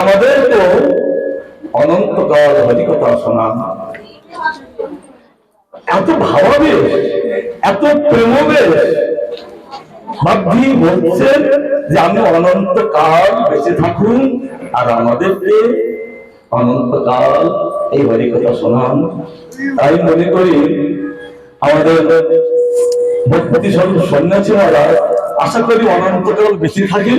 আমাদের তো অনন্তকাল হরিকথা শোনা। এত ভাবাবেশ, এত প্রেমবেশ। ভাবছি বলছেন যে আমি অনন্তকাল বেঁচে থাকুন আর আমাদেরকে অনন্তকাল এই হরিকথা শোনান। তাই মনে করি আমাদের ভক্তি সন্ন্যাসী মহারাজ, আশা করি অনন্তকাল বেঁচে থাকেন।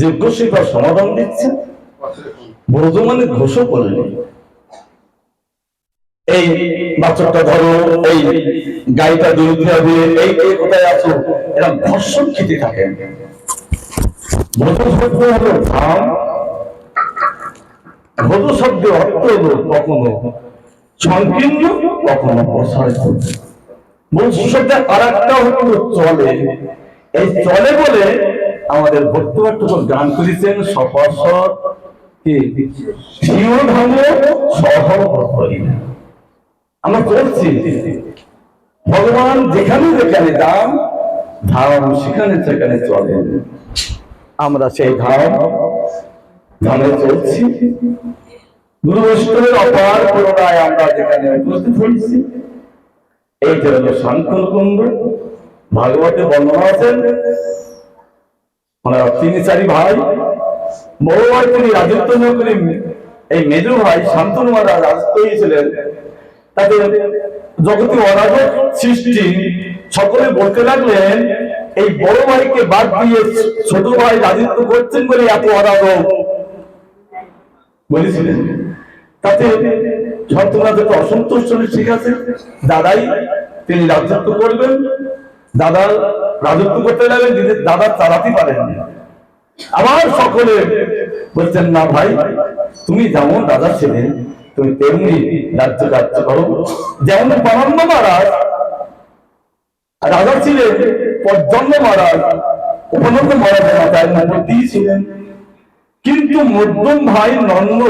যোগ্য সেবার সমাধান দিচ্ছে ব্রজ মানে ঘোষ পল্লী এই বাচ্চাটা ধরো, এই গাড়িটা হবে এই এই কোথায় আছো? এরা ভর্ষণ খেতে শব্দের অর্থ চলে। এই চলে বলে আমাদের ভক্তবাট্টুকর গান করেছেন সহ আমরা ভগবান যেখানে যেখানে দাম ধাম সেখানে সেখানে চলে আমরা সেই ধাম, ধামে চলছি। গুরু বৈষ্ণবের অপার করুণায় আমরা যেখানে উপস্থিত হয়েছি, এই যে হলো শান্তন কুণ্ড। ভাগবতে বর্ণনা আছেন তিনি চারি ভাই বড় ভাই তিনি রাজত্ব এই মেজু ভাই, শান্তনু রাজত্ব হয়েছিলেন তাকে জগতে অরাজক সৃষ্টি, সকলে বলতে লাগলেন, এই বড় ভাইকে বাদ দিয়ে ছোট ভাই রাজত্ব করছেন বলে এত অরাজক। বলেছিলেন তাতে সন্তনাথ হলে ঠিক আছে, দাদাই তিনি রাজত্ব করবেন। দাদা রাজত্ব করতে লাগলেন দিদি দাদা চালাতে পারেন আবার সকলে বলছেন, না ভাই, তুমি যেমন দাদা ছিলেন, তুমি তেমনি রাজ্য কার্য করো। যেমন পরম্ব মহারাজ রাজা ছিলেন পর্জন্য মহারাজ, উপনন্দ মহারাজের মাথায় নম্বর দিয়েছিলেন। কিন্তু মধ্যম ভাই নন্দ,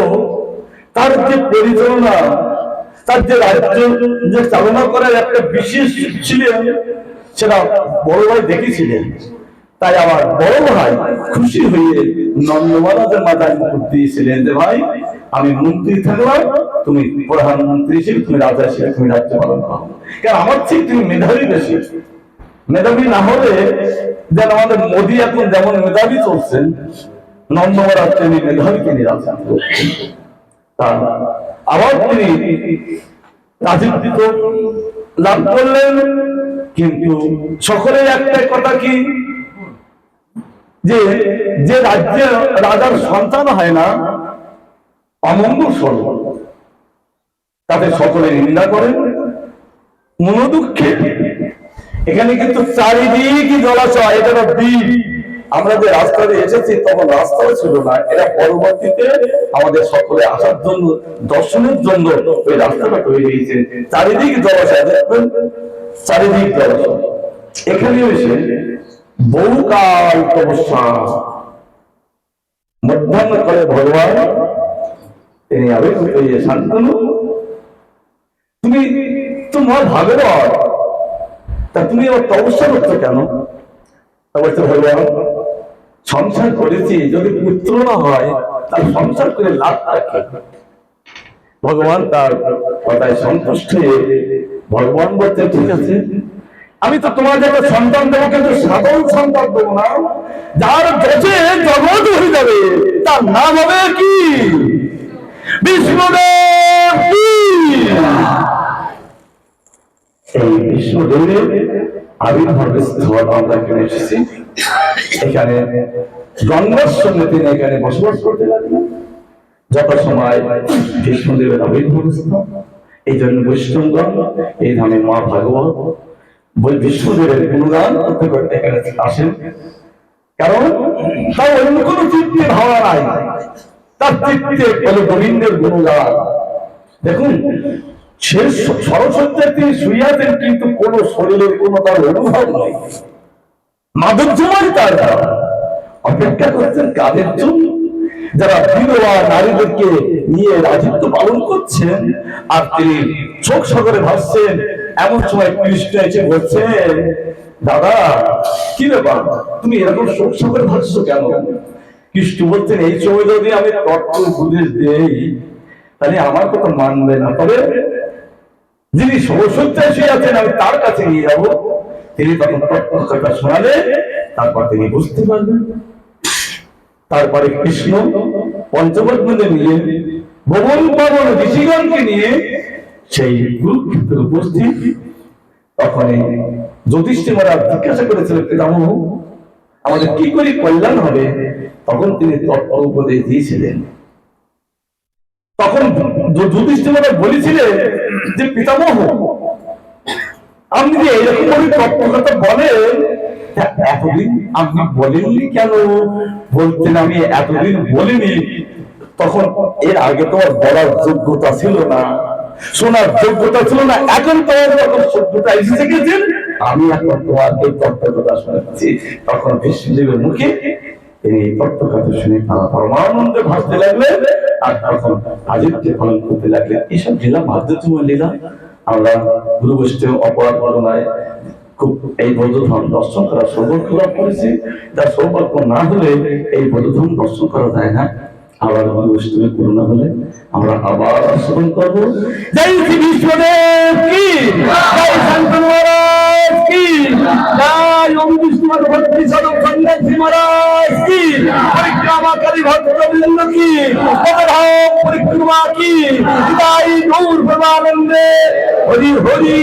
তার যে পরিচালনা, তার যে রাজ্য যে চালনা করার একটা বিশেষ ছিলেন সেটা বড় ভাই দেখেছিলেন। তাই আমার বড় ভাই খুশি হয়ে নন্দ মহারাজের মাথায় মুকুট দিয়েছিলেন যে, ভাই, আমি মন্ত্রী থাকলাম, তুমি প্রধানমন্ত্রী হিসেবে তুমি রাজা হিসেবে তুমি রাজ্য পালন করো। কারণ আমার ঠিক তুমি মেধাবী বেশি। মেধাবী না হলে যেন আমাদের মোদী এখন যেমন মেধাবী চলছেন নন্দ মহারাজ তিনি মেধাবী তিনি রাজা। আবার তিনি রাজনীতি লাভ করলেন, কিন্তু সকলের একটাই কথা কি? যে যে রাজ্যে রাজার সন্তান হয় না, অমঙ্গল স্বরূপ। তাদের সকলে নিন্দা করেন, মনোদুঃখে। এখানে কিন্তু চারিদিকই জলাশয়, এটা দ্বীপ। আমরা যে রাস্তা দিয়ে এসেছি, তখন রাস্তাও ছিল না। এটা পরবর্তীতে আমাদের সকলে আসার জন্য, দর্শনের জন্য ওই রাস্তাটা তৈরি হয়েছে। চারিদিক জলাশয়, দেখবেন? চারিদিক জলাশয়। এখানে বহুকাল তপস্যা মধ্যাহ্ন করে ভগবান তিনি শান্তনু তুমি, তোমার ভাগবত, তা তুমি আবার তপস্যা করছ কেন? তা বলছে ভগবান সংসার করেছি, যদি পুত্র না হয় তার সংসার করে লাভ থাকে ভগবান তার কথায় সন্তুষ্ট হয়ে ভগবান বলছে, ঠিক আছে, আমি তো তোমার যাতে সন্তান দেবো, কিন্তু সাধারণ সন্তান দেবো না। যার দেশে জগৎ হয়ে যাবে, তার নাম হবে কি? বিষ্ণুদেব এই বিষ্ণুদেবের আবির্ভাব স্থল আমরা এখানে এসেছি। এখানে জন্মের সঙ্গে তিনি এখানে বসবাস করতে লাগলেন। যত সময় বিষ্ণুদেবের আবির্ভাব এই জন্য বৈষ্ণবগণ, এই ধামে মা ভাগবত বিষ্ণুদেবের গুণগান করতে করতে এখানে আসেন। কারণ তার অন্য কোনো চিত্তে ভাবা নাই। তার চিত্তে পেল গোবিন্দের গুণগান। দেখুন, সে সরস্বতীর তিনি শুইয়াছেন, কিন্তু কোন শরীরের কোনো তার অনুভব নাই। মাধুর্যময় তার। অপেক্ষা করছেন কাদের জন্য? যারা বিধবা নারীদেরকে নিয়ে রাজত্ব পালন করছেন, আর তিনি সাগরে ভাসছেন, এমন সময় এসে দাদা, কি ব্যাপার? তুমি এরকম শোক ভাসছো কেন? কৃষ্ণ বলছেন, এই সময় যদি আমি তত্ত্ব উপদেশ দেই, তাহলে আমার কথা মানবে না। তবে যিনি সরস্বতী শুয়ে আছেন, আমি তার কাছে নিয়ে যাব। তিনি তখন তত্ত্ব কথা শোনালে, তারপর তিনি বুঝতে পারবেন তারপরে কৃষ্ণ পঞ্চবদ্মকে নিয়ে ভবন পাবন ঋষিগণকে নিয়ে সেই কুরুক্ষেত্রে উপস্থিত। তখন এই জ্যোতিষ্ঠী মহারাজ জিজ্ঞাসা করেছিলেন পিতামহ আমাদের কি করে কল্যাণ হবে? তখন তিনি তত্ত্ব উপদেশ দিয়েছিলেন। তখন যুধিষ্ঠির বলেছিলেন যে, পিতামহ আপনি যে এরকম কথা বলেন? এতদিন আপনি বলেননি কেন? বলতেন আমি এতদিন বলিনি। তখন এর আগে তো আর বলার যোগ্যতা ছিল না। শোনার যোগ্যতা ছিল না। এখন তোমার যখন যোগ্যতা এসে গেছেন আমি এখন তত্ত্ব কথা শোনাচ্ছি। তখন বিষ্ণুদেবের মুখে তিনি এই শুনে তারা পরমানন্দে ভাসতে লাগলেন। আর তখন আদিত্য পালন করতে লাগলেন। এইসব লীলা মাধ্যমে লীলা? আমরা গুরু অপরাধ বর্ণনায় খুব এই বৌদ্ধধর্ম দর্শন করা সৌভাগ্য লাভ করেছি। তার সৌভাগ্য না হলে এই বৌদ্ধধর্ম দর্শন করা যায় না। আবার করুণা হলে আমরা আবার স্মরণ করব। জয় শ্রী কি? জয় মহারাজ কি? জয় ভক্তি ভক্তবৃন্দ কি পরিক্রমা কি জয় গৌর প্রেমানন্দে হরি হরি